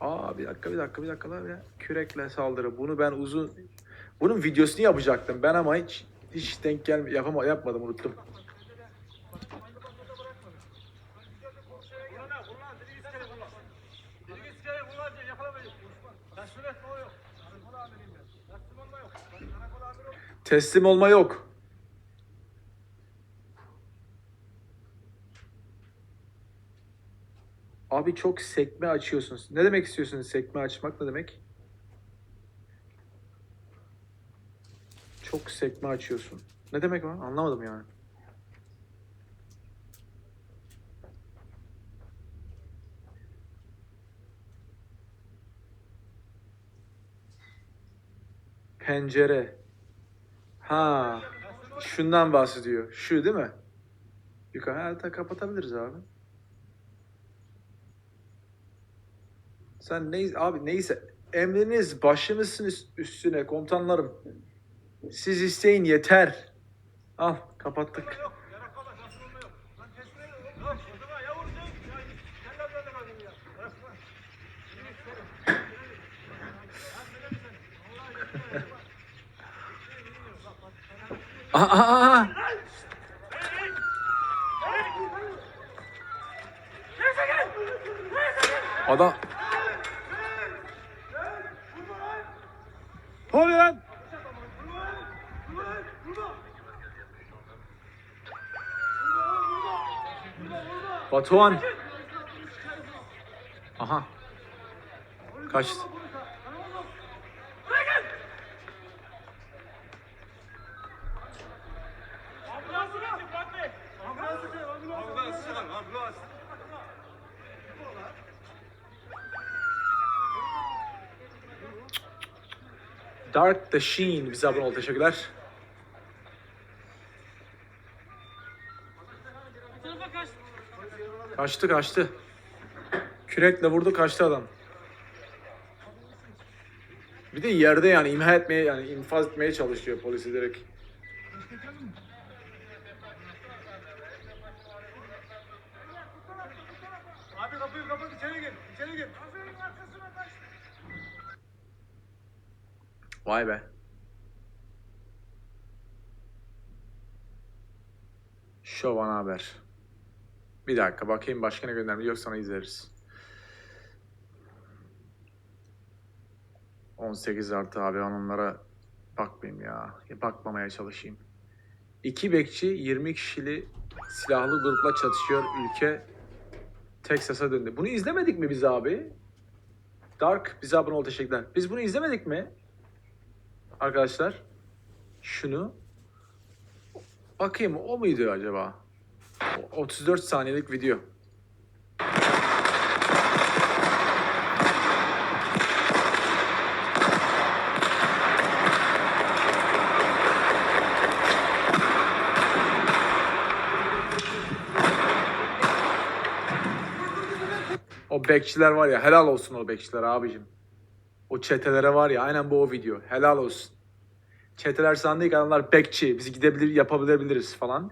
Aa bir dakika bir dakika bir dakika lan ya. Kürekle saldırı. Bunu ben uzun bunun videosunu yapacaktım ben ama hiç hiç denk gel yapama yapmadım unuttum. Teslim olma yok. Abi çok sekme açıyorsunuz. Ne demek istiyorsunuz sekme açmak ne demek? Çok sekme açıyorsun. Ne demek o? Anlamadım yani. Pencere. Ha. Şundan bahsediyor. Şu değil mi? Yukarı. Ha, kapatabiliriz abi. Sen ne abi neyse. Emriniz başımızsın üst- üstüne komutanlarım. Siz isteyin yeter. Al kapattık. Aa, aa, aa. Adam Ne oluyor lan? Batuhan. Aha. Kaçtı. Dark the Sheen bize abone oldu. Teşekkürler. Kaçtı kaçtı. Kürekle vurdu kaçtı adam. Bir de yerde yani imha etmeye yani infaz etmeye çalışıyor polisi direkt. Abi kapıyı kapat içeri gir. İçeri gir. Vay be. Şovan haber. Bir dakika bakayım başka ne göndermiş yok sana izleriz. 18 artı abi onlara bakmayayım ya. ya. Bakmamaya çalışayım. İki bekçi 20 kişili silahlı grupla çatışıyor. Ülke Texas'a döndü. Bunu izlemedik mi biz abi? Dark bize abone ol teşekkürler. Biz bunu izlemedik mi? Arkadaşlar şunu bakayım o muydu acaba? O- 34 saniyelik video. O bekçiler var ya helal olsun o bekçiler abicim. O çetelere var ya aynen bu o video. Helal olsun. Çeteler sandık adamlar bekçi. Biz gidebilir yapabiliriz falan.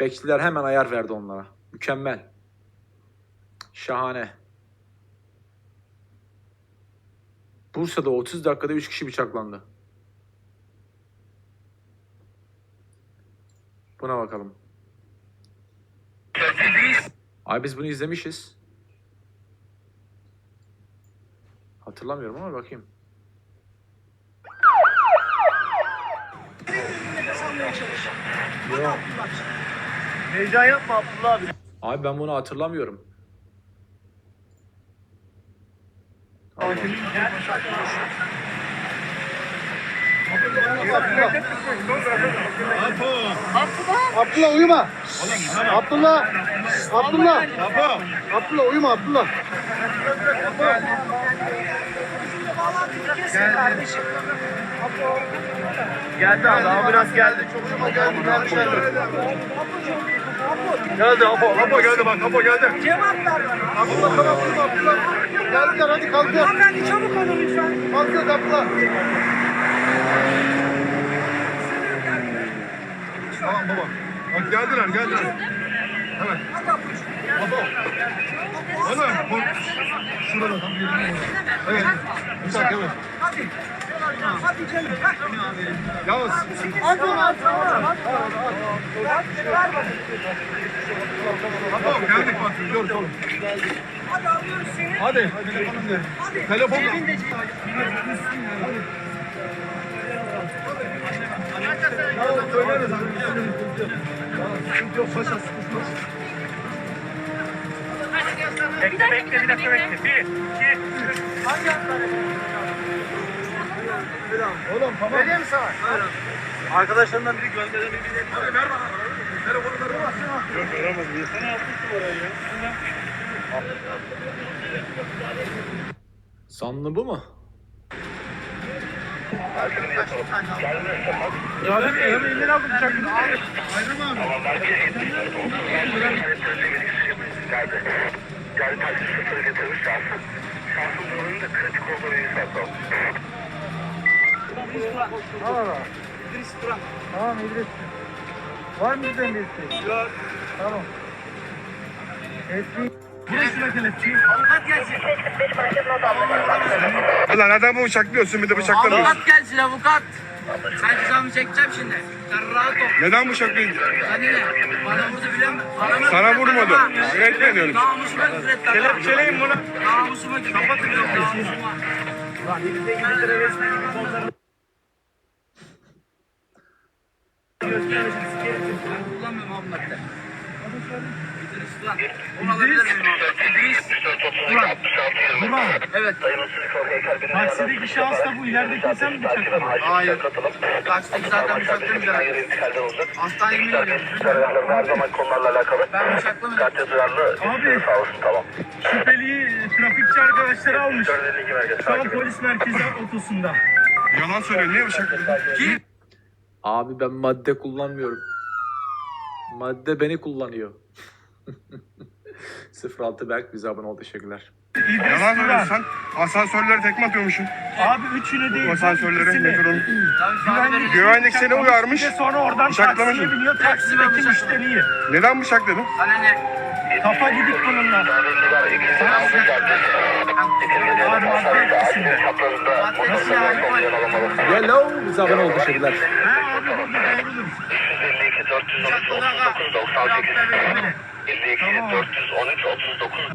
Bekçiler hemen ayar verdi onlara. Mükemmel. Şahane. Bursa'da 30 dakikada 3 kişi bıçaklandı. Buna bakalım. Ay biz bunu izlemişiz. Hatırlamıyorum ama bakayım. Heyecan yapma Abdullah abi. Abi ben bunu hatırlamıyorum. Allah. Abdullah uyuma. Abdullah. Abdullah. Abdullah uyuma Abdullah. Geldi abi ambulans geldi. Çok şükür geldi. Geldi geldi. Geldi Apo. Apo geldi bak Apo geldi. Cevap ver bana. Abdullah tamam Abdullah. Abdullah. Geldiler hadi kalkıyor. Hanımefendi çabuk olun lütfen. Kalkıyor Abdullah. Tamam baba. Bak geldiler geldiler. Evet. Baba. Oğlum. şurada. Evet. Bıçak evet. Hadi. Hadi Cemil. Yalnız. Hadi onu at. Ver bana. Tamam geldik bak. Gidiyoruz oğlum. Hadi alıyoruz seni. Hadi. Telefonum de. Telefon. Cebin de cebin. Tamam söyleriz. Sıkıntı yok paşa sıkıntı yok. Bekle bekle bir dakika bekle. Bir, iki, üç. Oğlum tamam. Vereyim mi sana? Arkadaşlarından biri gönderebilir. Hadi ver bana. Telefonu ver bana. Yok veremez. Sen yapmışsın orayı ya. Sanlı bu mu? Ya ben elimi elinden aldım bıçakını. Ayrım abi. Yani taksi sıfır getirmiş şahsın. Şahsın durumunda kritik olduğunu ispatlı. Tamam İdris. Var mı bizden bir isteği? Yok. Tamam. Eski. Avukat gelsin. Ulan adamı bıçaklıyorsun bir de bıçaklamıyorsun. Avukat gelsin avukat. Sen cezamı çekeceğim şimdi. Sen rahat ol. Neden bıçaklıyorsun? Sen ne? Bana vurdu biliyor musun? Bana Sana vurmadı. Üret mi ediyorsun? Namusuma küfür etti. Kelepçeleyin bunu. Namusuma küfür etti. Namusuma. Ben kullanmıyorum abi madde. İdris Miyim abi? İdris Duran. Duran. Evet. Taksideki şahıs da bu. İlerideki sen mi bıçakladın? Hayır. Taksideki zaten bıçaklamayacağım. Hastaneye mi geliyorsun? Her zaman konularla alakalı. Ben bıçaklamadım. Abi. Tamam. Şüpheliyi trafikçi arkadaşları almış. Şu an polis merkezi otosunda. Yalan söylüyor. Niye bıçaklıyorsun? Abi ben madde kullanmıyorum. Madde beni kullanıyor. 06 Berk bize abone ol teşekkürler. Yalan sen. Asansörlere tekme atıyormuşsun. Abi üçünü değil. Asansörlere, ikisini. metronun. Verin. Güvenlik seni uyarmış. Bir de sonra oradan Bıçaklamışsın. taksiye biniyor. Taksideki müşteriyi. Neden bıçakladın? Ne? Kafa gidik bununla. Ağır madde etkisinde. Maddesi yani var. Hello bize abone ol teşekkürler. Ha burada doğrudur. 52 413 39 98 52 413 39